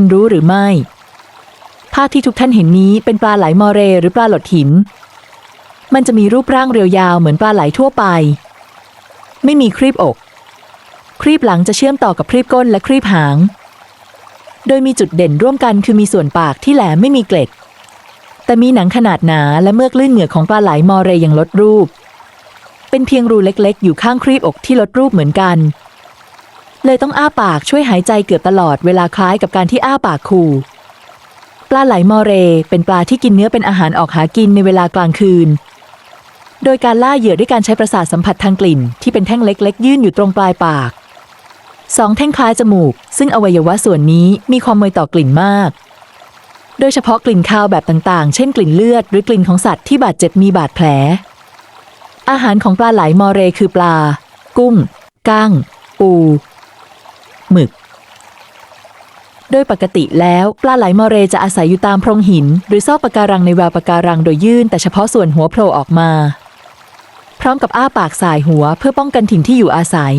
คุณรู้หรือไม่ ภาพที่ทุกท่านเห็นนี้เป็นปลาไหลมอเรหรือปลาหลดหิน มันจะมีรูปร่างเรียวยาวเหมือนปลาไหลทั่วไป ไม่มีครีบอก ครีบหลังจะเชื่อมต่อกับครีบก้นและครีบหาง โดยมีจุดเด่นร่วมกันคือมีส่วนปากที่แหลมไม่มีเกล็ด แต่มีหนังขนาดหนาและเมือกลื่นเหงือกของปลาไหลมอเรยังลดรูป เป็นเพียงรูเล็กๆ อยู่ข้างครีบอกที่ลดรูปเหมือนกัน เลยต้องอ้าปากช่วยหายใจเกือบตลอดเวลาคล้ายกับการที่อ้าปากคู่ปลาไหลมอเร เป็นปลาที่กินเนื้อเป็นอาหารออกหากินในเวลากลางคืน โดยการล่าเหยื่อด้วยการใช้ประสาทสัมผัสทางกลิ่น ที่เป็นแท่งเล็กๆ ยื่นอยู่ตรงปลายปากสองแท่งคล้ายจมูก ซึ่งอวัยวะส่วนนี้มีความไวต่อกลิ่นมาก โดยเฉพาะกลิ่นคาวแบบต่างๆ เช่นกลิ่นเลือด หรือกลิ่นของสัตว์ที่บาดเจ็บมีบาดแผล อาหารของปลาไหลมอเรคือปลา กุ้งก้างปู หมึก โดยปกติแล้วปลาไหลมอเรจะอาศัยอยู่ตามโพรงหิน หรือซอกปะการังในแววปะการังโดยยื่นแต่เฉพาะส่วนหัวโผล่ออกมา พร้อมกับอ้าปากสายหัวเพื่อป้องกันถิ่นที่อยู่อาศัย